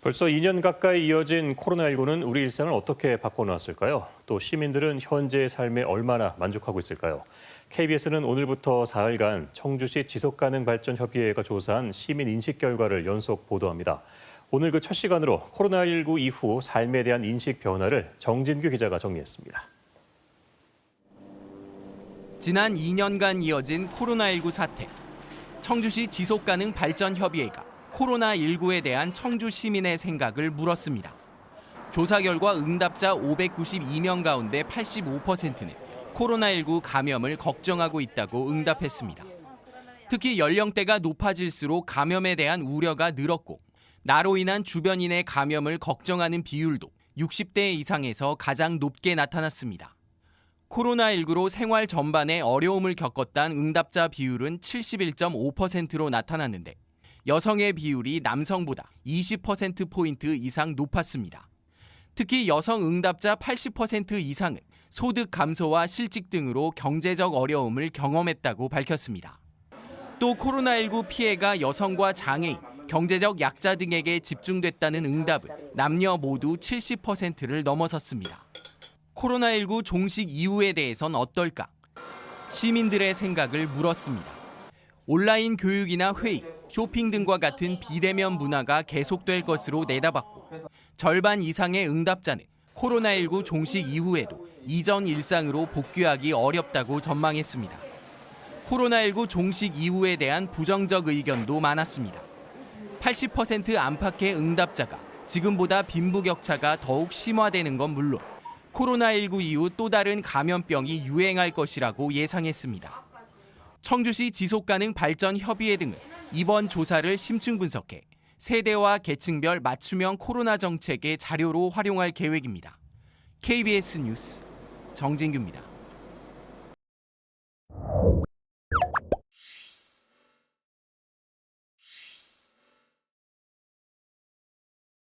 벌써 2년 가까이 이어진 코로나19는 우리 일상을 어떻게 바꿔놓았을까요? 또 시민들은 현재의 삶에 얼마나 만족하고 있을까요? KBS는 오늘부터 사흘간 청주시 지속가능발전협의회가 조사한 시민 인식 결과를 연속 보도합니다. 오늘 그 첫 시간으로 코로나19 이후 삶에 대한 인식 변화를 정진규 기자가 정리했습니다. 지난 2년간 이어진 코로나19 사태. 청주시 지속가능 발전협의회가 코로나19에 대한 청주 시민의 생각을 물었습니다. 조사 결과 응답자 592명 가운데 85%는 코로나19 감염을 걱정하고 있다고 응답했습니다. 특히 연령대가 높아질수록 감염에 대한 우려가 늘었고 나로 인한 주변인의 감염을 걱정하는 비율도 60대 이상에서 가장 높게 나타났습니다. 코로나19로 생활 전반에 어려움을 겪었다는 응답자 비율은 71.5%로 나타났는데 여성의 비율이 남성보다 20%포인트 이상 높았습니다. 특히 여성 응답자 80% 이상은 소득 감소와 실직 등으로 경제적 어려움을 경험했다고 밝혔습니다. 또 코로나19 피해가 여성과 장애인, 경제적 약자 등에게 집중됐다는 응답은 남녀 모두 70%를 넘어섰습니다. 코로나19 종식 이후에 대해선 어떨까? 시민들의 생각을 물었습니다. 온라인 교육이나 회의, 쇼핑 등과 같은 비대면 문화가 계속될 것으로 내다봤고 절반 이상의 응답자는 코로나19 종식 이후에도 이전 일상으로 복귀하기 어렵다고 전망했습니다. 코로나19 종식 이후에 대한 부정적 의견도 많았습니다. 80% 안팎의 응답자가 지금보다 빈부격차가 더욱 심화되는 건 물론 코로나19 이후 또 다른 감염병이 유행할 것이라고 예상했습니다. 청주시 지속가능 발전 협의회 등은 이번 조사를 심층 분석해 세대와 계층별 맞춤형 코로나 정책의 자료로 활용할 계획입니다. KBS 뉴스 정진규입니다.